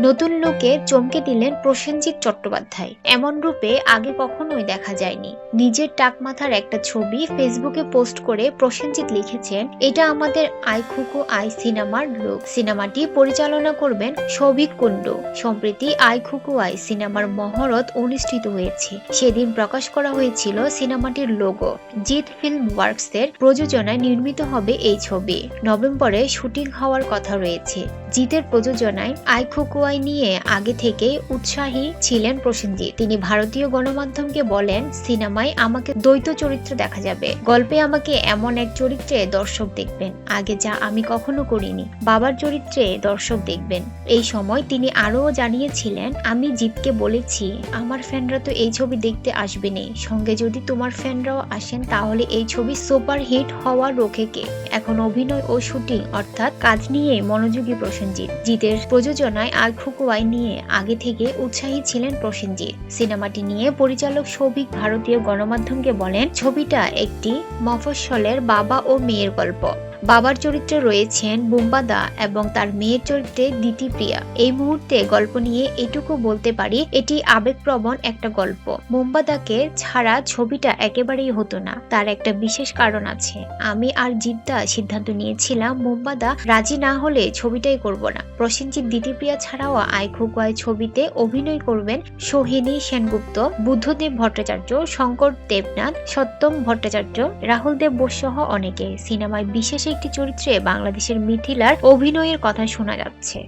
নতুন লোকে চমকে দিলেন প্রসেনজিৎ চট্টোপাধ্যায়। এমন রূপে আগে কখনোই দেখা যায়নি। নিজের টাক মাথার একটা ছবি ফেসবুকে পোস্ট করে প্রসেনজিৎ লিখেছেন, এটা আমাদের আই খুকু আই সিনেমার লোক। সিনেমাটি পরিচালনা করবেন সৌভিক কুণ্ডু। সম্প্রতি আই খুকু আই সিনেমার মহরত অনুষ্ঠিত হয়েছে। সেদিন প্রকাশ করা হয়েছিল সিনেমাটির লোগো। জিৎ ফিল্ম ওয়ার্কস এর প্রযোজনায় নির্মিত হবে এই ছবি। নভেম্বরে শুটিং হওয়ার কথা রয়েছে। জিতের প্রযোজনায় আই খুকুয়াই নিয়ে আগে থেকেই উৎসাহী ছিলেন প্রসেনজিৎ তিনি ভারতীয় গণমাধ্যমকে বলেন, সিনেমায় আমাকে দ্বৈত চরিত্র দেখা যাবে। গল্পে আমাকে এমন এক চরিত্রে দর্শক দেখবেন। আগে যা আমি কখনো করিনি, বাবার চরিত্রে দর্শক দেখবেন। এই সময় তিনি আরও জানিয়েছিলেন, আমি জিতকে বলেছি, আমার ফ্যানরা তো এই ছবি দেখতে আসবেনি সঙ্গে যদি তোমার ফ্যানরাও আসেন, তাহলে এই ছবি সুপার হিট হওয়ার রোখে কে? এখন অভিনয় ও শুটিং, অর্থাৎ কাজ নিয়ে মনোযোগী প্রসেনজিৎ জিতের প্রযোজনায় আল খুকুয়াই নিয়ে আগে থেকে উৎসাহী ছিলেন প্রসেনজিৎ। সিনেমাটি নিয়ে পরিচালক সৌভিক ভারতীয় গণমাধ্যমকে বলেন, ছবিটা একটি মফস্বলের বাবা ও মেয়ের গল্প। বাবার চরিত্রে রয়েছেন বুম্বাদা এবং তার মেয়ের চরিত্রে দিতি প্রিয়া এই মুহূর্তে গল্প নিয়ে এটুকু বলতে পারি, এটি আবেগপ্রবণ একটা গল্প। মুম্বাদাকে ছাড়া ছবিটা একেবারেই হতো না। তার একটা বিশেষ কারণ আছে। আমি আর জিদ্দা সিদ্ধান্ত নিয়েছিলাম মুম্বাদা রাজি না হলে ছবিটাই করব না। প্রসেনজিৎ দিতিপ্রিয়া ছাড়াও আই খুকুয়াই ছবিতে অভিনয় করবেন সোহিনী সেনগুপ্ত, বুদ্ধদেব ভট্টাচার্য, শঙ্কর দেবনাথ, সত্যম ভট্টাচার্য, রাহুল দেব বোস সহ অনেকে। সিনেমায় বিশেষ একটি চরিত্রে বাংলাদেশের মিথিলার অভিনয়ের কথা শোনা যাচ্ছে।